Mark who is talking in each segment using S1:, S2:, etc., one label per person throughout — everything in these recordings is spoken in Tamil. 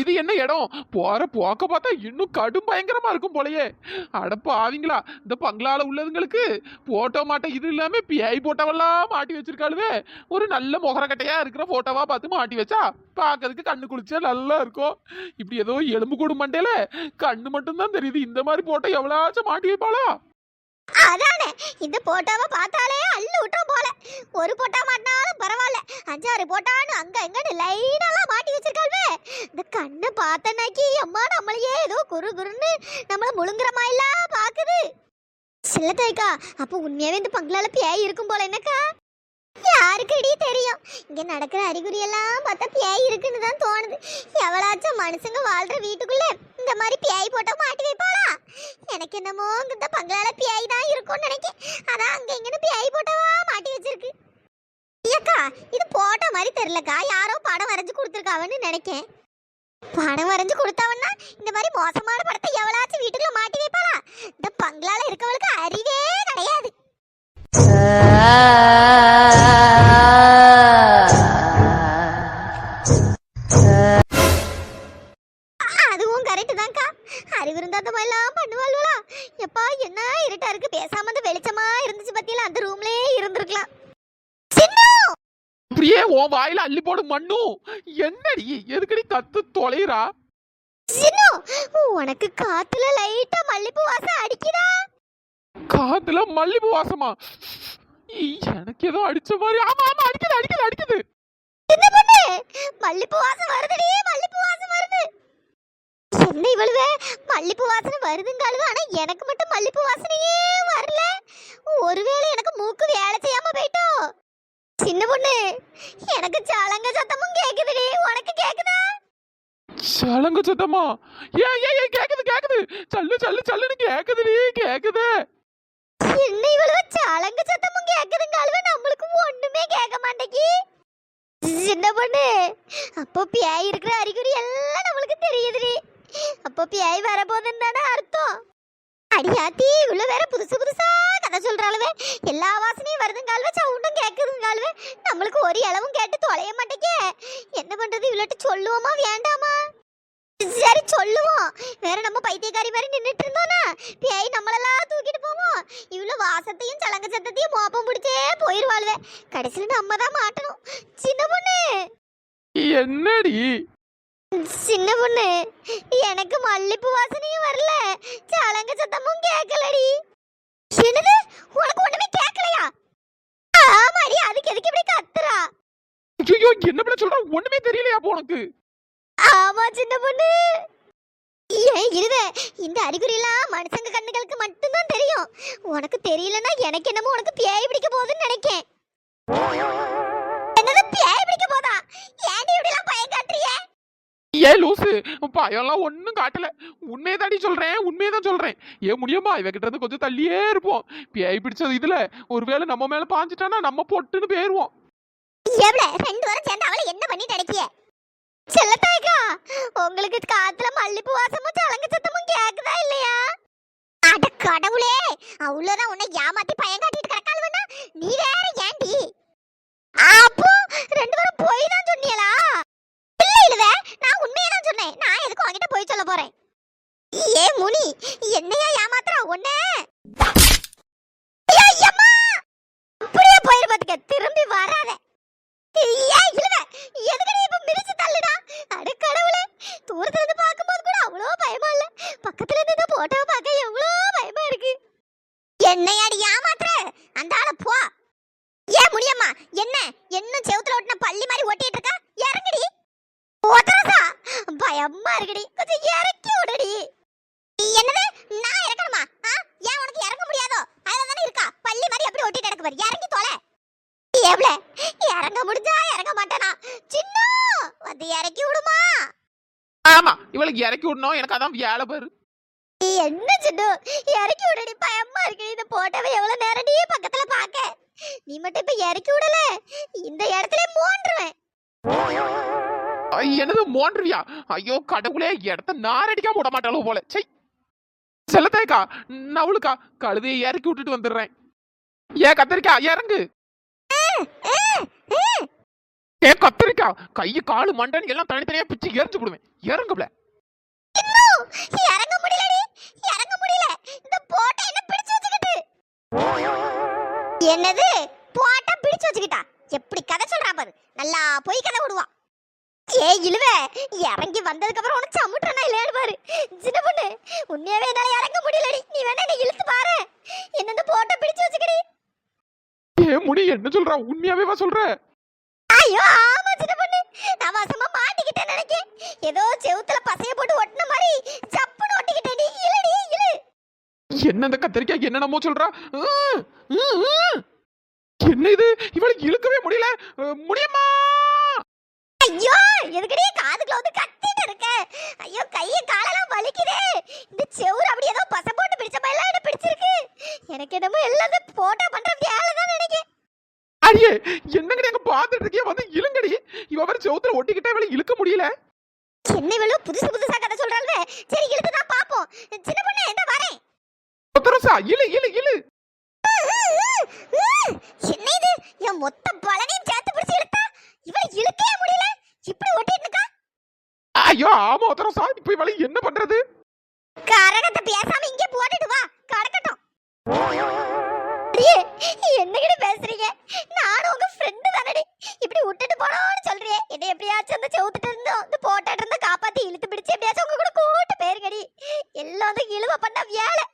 S1: இது என்ன இடம்? போற போக்க பார்த்தா இன்னும் கடும் பயங்கரமா இருக்கும் போலயே. அடப்பா ஆவிங்களா இந்த பங்களால உள்ளதுங்களுக்கு போட்டோ மாட்ட இது இல்லாம பிஐ போட்டோவெல்லாம் மாட்டி வச்சிருக்காளுவே. ஒரு நல்ல முகரக்கட்டையா இருக்கிற போட்டோவா பார்த்து மாட்டி வச்சா பார்க்கறதுக்கு கண்ணு குளிச்சா நல்லா இருக்கும். இப்படி ஏதோ எலும்பு கூடும் மண்டையில கண்ணு மட்டும்தான் தெரியுது. இந்த மாதிரி போட்டோ எவ்வளாச்சும் மாட்டி வைப்பாளா?
S2: அதானே இந்த போட்டோவை பார்த்தாலே அள்ளு விட்டுரும் போல. ஒரு போட்டோ மாட்டினாலும் பரவாயில்ல. அஞ்சாறு போட்டான்னு அங்க எங்கன்னு லைனெல்லாம் மாட்டி இந்த கண்ணை பார்த்தனாக்கி அம்மா நம்மளையே ஏதோ குறு குருன்னு நம்மள முழுங்குற மாதிரிலாம் பாக்குது. சில்லத்தாய்க்கா அப்போ உண்மையாவே இந்த பங்களால பேய் இருக்கும் போல என்னக்கா? யாருக்கடி தெரியும்? இங்க நடக்கிற அறிகுறி எல்லாம் பார்த்தா பேய் இருக்குன்னு தான் தோணுது. எவ்வளாச்சும் மனுஷங்க வாழ்ற வீட்டுக்குள்ள இந்த மாதிரி பேய் போட்டா மாட்டி வைப்பாளா? எனக்கு என்னமோ இந்த பங்களால பேய் தான் இருக்கும்னு நினைக்கேன் அதான் அங்க இங்கன்னு பேய் போட்டவா மாட்டி வச்சிருக்கு. ஐயக்கா இது போட்ட மாதிரி தெரியலக்கா. யாரோ படம் வரைஞ்சு கொடுத்துருக்காவன்னு நினைக்கேன். படம் வரைஞ்சு கொடுத்தவன்னா இந்த மாதிரி மோசமான படத்தை எவ்வளாச்சும் வீட்டுக்குள்ள மாட்டி வைப்பாளா? இந்த பங்களால இருக்கவளுக்கு அறிவே கிடையாது.
S1: போடும் மண்ணும் என்னடி எதுக்கடி கத்து தொலைறா?
S2: சின்னு உனக்கு காத்துல லைட்டா மல்லிப்பூ வாசம் அடிக்குதா?
S1: காத்துல மல்லிப்பூ வாசமா? எனக்கு ஏதோ அடிச்ச மாதிரி. ஆமா ஆமா அடிக்குது அடிக்குது அடிக்குது.
S2: என்ன பண்ணு மல்லிப்பூ வாசம் வருதுடி மல்லிப்பூ வாசம் வருது. என்ன இவளுவே மல்லிப்பூ வாசனை வருதுங்காளுவ ஆனா எனக்கு மட்டும் மல்லிப்பூ வாசனையே வரல. ஒருவேளை எனக்கு மூக்கு வேலை போயிட்டோ சின்ன பொண்ணு. எனக்கு சலங்க சத்தமும் கேக்குதுடி. உனக்கு கேக்குதா?
S1: சலங்க சத்தமா? ஏ ஏ ஏ கேக்குது கேக்குது. சல்லு சல்லு சல்லுன்னு கேக்குதுடி கேக்குது.
S2: என்ன இவளுவ சலங்க சத்தமும் கேக்குதுங்காளுவ நம்மளுக்கு ஒண்ணுமே கேட்க மாட்டேங்கி. சின்ன பொண்ணு அப்போ பியாய் இருக்கிற அறிகுறி எல்லாம் நம்மளுக்கு தெரியுதுடி. அப்போ பியாய் வரப்போகுதுன்னு தானே அர்த்தம். அடியாத்தி உள்ள வேற புதுசு புதுசா கதை சொல்றாளுவே எல்லா வாசனையும் வருதுங்காலுவே சவுண்டும் கேக்குதுங்காலுவே நம்மளுக்கு ஒரு இளவும் கேட்டு தொலைய மாட்டேங்க. என்ன பண்றது இவ்வளோட்டு சொல்லுவோமா வேண்டாமா? சரி சொல்லுவோம். வேற நம்ம பைத்தியக்காரி மாதிரி நின்னுட்டு இருந்தோம்னா பேய் நம்மளெல்லாம் தூக்கிட்டு போவோம். இவ்வளோ வாசத்தையும் சலங்க சத்தத்தையும் மோப்பம் பிடிச்சே போயிருவாளுவே. கடைசியில் நம்ம தான் மாட்டணும். சின்ன பொண்ணு.
S1: என்னடி?
S2: சின்ன பொண்ணு எனக்கு மல்லிப்பூ வாசனையும் வரல. சலங்க சத்தமும் கேட்கலடி என்னது உனக்கு ஒண்ணுமே கேட்கலையா ஆமாடி அதுக்கு எதுக்கு இப்படி கத்துறா
S1: ஐயோ என்ன பண்ண சொல்ற? ஒண்ணுமே தெரியலையா உனக்கு?
S2: ஆமா சின்ன பொண்ணு. ஏன் இருவே இந்த அறிகுறியெல்லாம் மனுஷங்க கண்ணுகளுக்கு மட்டும்தான் தெரியும். உனக்கு தெரியலன்னா எனக்கு என்னமோ உனக்கு பேய் பிடிக்க போகுதுன்னு நினைக்கேன். என்னது பேய் பிடிக்க போதா? ஏன்டி இப்படி எல்லாம் பயம் காட்டுறியே?
S1: ஏ லூசு பயம்லாம் ஒண்ணும் காட்டல. உண்மையை தாண்டி சொல்றேன் உண்மையை தான் சொல்றேன். ஏன் முடியுமா? இவகிட்ட இருந்து கொஞ்சம் தள்ளியே இருப்போம். பேய் பிடிச்சது இதுல. ஒருவேளை நம்ம மேல பாஞ்சிட்டானா நம்ம பொட்டுன்னு போயிருவோம்
S2: எவ்வளவு? ரெண்டு பேரும் சேர்ந்து அவளை என்ன பண்ணி நினைக்கிய செல்லத்தாய்க்கா உங்களுக்கு காத்துல மல்லிப்பூ வாசமும் சலங்க சத்தமும் கேக்குதா இல்லையா? அட கடவுளே அவ்வளவுதான் உன்னை ஏமாத்தி பயம் காட்டிட்டு கிடக்காளுவனா நீ வேற ஏண்டி? அப்போ ரெண்டு பேரும் போய் தான் சொன்னீங்களா? இல்ல இல்லவே நான் உண்மையை தான் சொன்னேன். நான் எதுக்கு உன்கிட்ட போய் சொல்ல போறேன். ஏ முனி என்னையா ஏமாத்துறா ஒண்ணே அப்படியே போயிரு பாத்துக்க திரும்பி வராத. ஏன் இழுவ. எதுக்கு இப்ப தள்ளுடா அட கடவுளே. தூரத்துல இருந்து கூட அவ்வளோ பயமா இல்ல. பக்கத்துல இருந்து இந்த போட்டோ பார்க்க எவ்வளோ பயமா இருக்கு. என்னையாடி ஏமாத்துற? அந்த ஆள போ. ஏன் முடியம்மா. என்ன? என்ன செவுத்துல ஒட்டின பள்ளி மாதிரி ஒட்டிட்டு இருக்கா இறங்குடி. ஓத்தரசா பயமா இருக்குடி. கொஞ்சம் இறக்கி விடுடி. என்னது? நான் இறக்கணுமா? ஏன் உனக்கு இறங்க முடியாதோ? அதுல தானே இருக்கா? பள்ளி மாதிரி எப்படி ஒட்டிட்டு கிடக்கு பாரு. இறங்கி தொலை எவ்வளவு இறங்க முடிஞ்சா இறங்க மாட்டேனா? சின்ன வந்து இறக்கி விடுமா?
S1: ஆமா இவளுக்கு இறக்கி விடணும். எனக்கு அதான் வேலை பாரு.
S2: என்ன சின்ன? இறக்கி விடடி பயமா இருக்கு. இந்த போட்டோவை எவ்வளவு நேரம் நீ பக்கத்துல பாக்க? நீ மட்டும் இப்ப இறக்கி விடல. இந்த இடத்துல
S1: ஐ, என்னது மோன்றியா ஐயோ கடவுளே இடத்த நாரடிக்காம விட மாட்டாளோ போல. சை செல்லத்தேக்கா நவுளுக்கா கழுதையை இறக்கி விட்டுட்டு வந்துடுறேன். ஏ கத்திரிக்கா இறங்கு. ஏ கத்திரிக்கா கை காலு மண்டன் எல்லாம் தனித்தனியா பிச்சு எரிஞ்சு விடுவேன் இறங்குப்ல
S2: இறங்க முடியலடி. இறங்க முடியல. இந்த போட்டை என்ன பிடிச்சு வச்சுக்கிட்டு? என்னது? போட்டா பிடிச்சு வச்சுக்கிட்டா? எப்படி கதை சொல்றா பாரு. நல்லா பொய் கதை விடுவான் ஏ இழுவ. இறங்கி வந்ததுக்கு அப்புறம் உனக்கு சமுட்டனா இல்லையாடு பாரு. சின்ன பொண்ணு உண்மையாவே என்னால இறங்க முடியலடி. நீ வேணா என்ன இழுத்து பாரு என்ன இந்த போட்டை பிடிச்சு வச்சுக்கிடி
S1: ஏ முடி என்ன சொல்றா? உண்மையாவே சொல்ற.
S2: ஐயோ ஆமா சின்ன பொண்ணு. நான் வசமா மாட்டிக்கிட்டேன் நினைக்கேன். ஏதோ செவுத்துல பசைய போட்டு ஒட்டின மாதிரி சப்புன்னு ஒட்டிக்கிட்டேன் நீ இழுடி இழு
S1: என்ன இந்த கத்திரிக்காய் என்னென்னமோ சொல்றா. என்ன இது? இவளுக்கு இழுக்கவே முடியல. முடியுமா?
S2: ஐயோ எதுக்கடி காதுக்குள்ள வந்து கத்திட்டு இருக்க? ஐயோ கைய காலெல்லாம் வலிக்குதே. இந்த செவுரு அப்படி ஏதோ பசை போட்டு பிடிச்ச மாதிரி என்ன பிடிச்சிருக்கு? எனக்கு என்னமோ எல்லாம் போட்டோ பண்ற வேலை தான் நினைக்கிறேன்.
S1: அடியே என்னங்கடி அங்க பாத்துட்டு இருக்கிய? வந்து இழுங்கடி. இவ வேற செவுத்துல ஒட்டிக்கிட்டே இவளை இழுக்க முடியல.
S2: என்ன இவ்வளவு புதுசு புதுசா கதை சொல்றாங்க சரி இழுத்து தான் பாப்போம் சின்ன பொண்ணு என்ன வரேன்.
S1: ஒத்தரசா இழு இழு இழு.
S2: என்ன இது? என் மொத்த பலனையும் சேர்த்து பிடிச்சு இழுத்தா? இவளை இழுக்கவே முடியல. இப்படி ஒட்டிட்டு இருக்கா
S1: ஐயோ ஆமா ஒத்தரசா இப்ப இவளை என்ன பண்றது?
S2: கரகத்தை பேசாம இங்கே போட்டுட்டு வா. கடக்கட்டும். என்னகிட்ட பேசுறீங்க? நானும் உங்க ஃப்ரெண்டு தானடி. இப்படி விட்டுட்டு போனோம்னு சொல்றியே. என்ன எப்படியாச்சும் அந்த செவுத்துட்டு இருந்தோம் இந்த போட்டாட்டு இருந்து காப்பாத்தி இழுத்து பிடிச்சு எப்படியாச்சும் உங்க கூட கூட்டு பேருங்கடி எல்லாம் வந்து இழுவ பண்ண வேலை.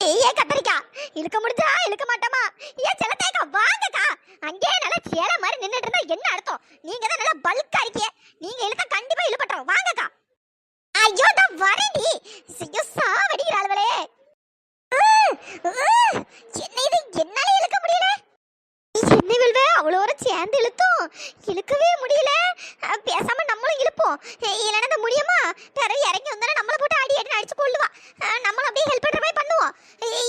S2: ஏய் கத்தரிக்கா? இழுக்க முடிஞ்சா இழுக்க மாட்டோமா ஏன் செல்லத்தேக்கா வாங்கக்கா அங்கேயே நல்லா சேலை மாதிரி நின்னுட்டு இருந்தா என்ன அர்த்தம் நீங்க தான் நல்லா பல்கா இருக்கீங்க நீங்க இழுத்தா கண்டிப்பா இழுப்பட்டுறோம் வாங்கக்கா ஐயோ நான் வரேன்டி ஐயோ சாவடிக்கிறாளவளே என்ன இது என்னால இழுக்க முடியல என்ன வில்வே அவ்வளோ சேர்ந்து இழுத்தோம் இழுக்கவே முடியல அஹ், பேசாம அஹ், இல்லைன்னா இந்த முடியுமா? பிற இறங்கி வந்தா நம்மள போட்டு அடி அடி அடிச்சு கொள்ளுவா அஹ், நம்மளும் அப்படியே ஹெல்ப் பண்ற மாதிரி பண்ணுவோம்.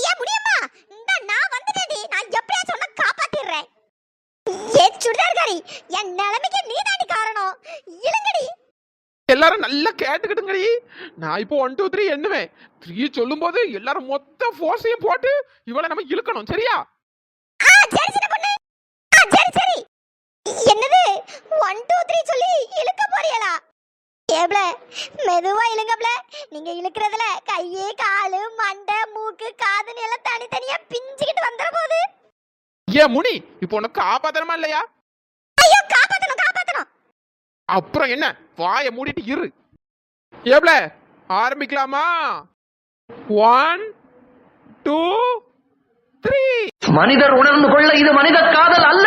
S2: ஏன் முடியுமா? இந்த நான் வந்துட்டேன்டி. நான் எப்படியாச்சும் உன்னை காப்பாத்திடுறேன். ஏ சுடிதார்காரி என் நிலைமைக்கு நீ தாண்டி காரணம். இழுங்கடி.
S1: எல்லாரும் நல்லா கேட்டுக்கிட்டுங்கடி நான் இப்போ ஒன் டூ த்ரீ எண்ணுவேன். த்ரீ சொல்லும் போது எல்லாரும் மொத்த ஃபோர்ஸையும் போட்டு இவளை நம்ம இழுக்கணும். சரியா?
S2: ஆ சரி சின்ன பொண்ணு. ஆ சரி சரி. என்னது? ஒன் டூ த்ரீ சொல்லி இழுக்க போறீங்களா? ஏப்ல மெதுவா இழுங்கப்ல. நீங்க இழுக்கிறதுல கையே காலு மண்டை மூக்கு காதுன்னு எல்லாம் தனித்தனியா பிஞ்சுக்கிட்டு வந்துட போகுது.
S1: ஏன் முனி இப்போ உனக்கு காப்பாத்தணுமா இல்லையா?
S2: ஐயோ காப்பாத்தணும் காப்பாத்தணும்.
S1: அப்புறம் என்ன? வாயை மூடிட்டு இரு. ஏப்ல ஆரம்பிக்கலாமா? ஒன் டூ த்ரீ
S3: மனிதர் உணர்ந்து கொள்ள இது மனித காதல் அல்ல.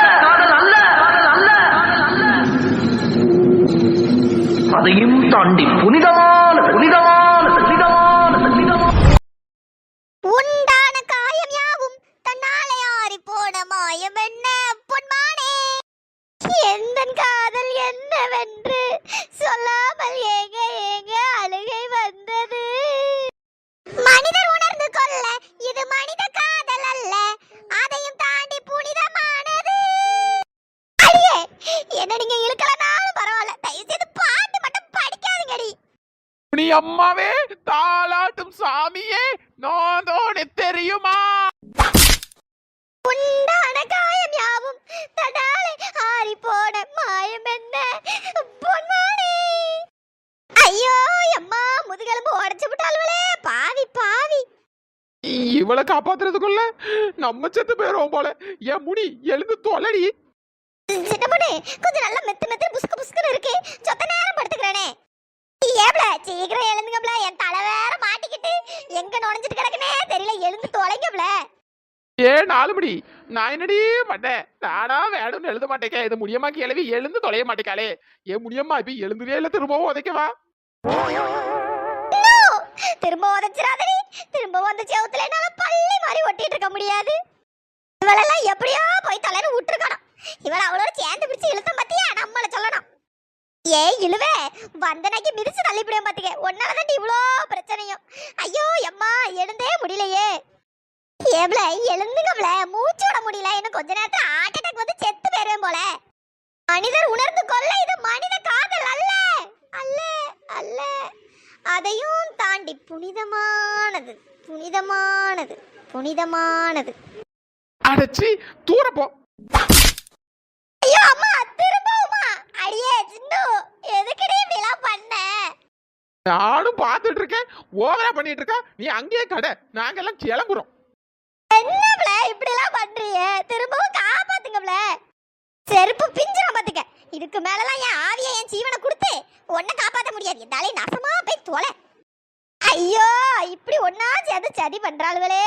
S3: அதையும் தாண்டி புனிதமான புனிதமான புனிதமான புனிதமான.
S2: உண்டான காயம் யாவும் தன்னாலே ஆறி போன மாயம் என்ன பொன்மானே? எந்த காதல் என்னவென்று சொல்லாமல் ஏங்க ஏங்க அழுகை வந்தது. மனிதர் உணர்ந்து கொள்ள இது மனித காதல் அல்ல அதையும் தாண்டி புனிதமானது. அடியே என்ன நீங்க
S1: இழுக்கலாம் அம்மாவே தாலாட்டும் சாமியே நோந்தோனே தெரியுமா?
S2: உண்டான காயம் யாவும் தடாலே ஆறி போன மாயம் என்ன? பொன்மானே! ஐயோ அம்மா முதுகெலும்பு உடைச்சு விட்டாளுவளே பாவி பாவி.
S1: இவளை காப்பாத்துறதுக்குள்ள நம்ம செத்து போயிடுவோம் போல. என் முடி எழுந்து தொலைடி.
S2: சின்ன பொண்ணு கொஞ்சம் நல்லா மெத்து மெத்து புஸ்கு புஸ்குன்னு இருக்கு. சொத்த நேரம் படுத்துக்கிறேனே. ஏப்ல சீக்கிரம் எழுந்துங்கப்ல என் தலை வேற மாட்டிக்கிட்டு எங்க நுழைஞ்சிட்டு கிடக்குனே தெரியல. எழுந்து தொலைங்கப்ல.
S1: ஏ நாலு மணி நான் என்னடி பண்ணேன்? நானா வேணும்னு எழுத மாட்டேங்க இது முடியமா கிளவி? எழுந்து தொலைய மாட்டேக்காளே. ஏன் முடியம்மா. இப்ப எழுந்துவே இல்ல திரும்பவும் உதைக்கவா!
S2: திரும்ப உதச்சிராதடி. திரும்ப வந்து செவுத்துல என்னால பள்ளி மாதிரி ஒட்டிட்டு இருக்க முடியாது. இவளெல்லாம் எப்படியோ போய் தலையில விட்டுருக்கணும். இவள அவளோட சேர்ந்து பிடிச்சு இழுத்தம் ஏ இழுவே. வந்தனைக்கு மிதிச்சு தள்ளிப்பிடியும் பாத்துக்க. ஒன்னாலதான் இவ்வளோ பிரச்சனையும். ஐயோ எம்மா எழுந்தே முடியலையே. ஏப்ல எழுந்துங்கப்ல மூச்சு விட முடியல. இன்னும் கொஞ்ச நேரத்துல ஹார்ட் அட்டாக் வந்து செத்து போயிருவேன் போல. மனிதர் உணர்ந்து கொள்ள இது மனித காதல் அல்ல. அல்ல அல்ல. அதையும் தாண்டி புனிதமானது புனிதமானது புனிதமானது.
S1: அடச்சி தூரப்போ போ
S2: ஐயோ அம்மா அடியே சின்னு எதுக்குடி இப்படிலாம் பண்ண?
S1: நானும் பார்த்துட்டு இருக்கேன் ஓவரா பண்ணிட்டு இருக்கா நீ அங்கேயே கடை. நாங்கெல்லாம் கிளம்புறோம்.
S2: என்னப்ல இப்படிலாம் பண்றீங்க? திரும்பவும் காப்பாத்துங்கப்ல செருப்பு பிஞ்சிரும் பாத்துக்க. இதுக்கு மேலலாம் என் ஆவிய என் ஜீவனை கொடுத்து உன்னை காப்பாத்த முடியாது. என்னாலே நாசமா போய் தொலை. ஐயோ இப்படி ஒன்னா சேர்ந்து சதி பண்றாளுகளே.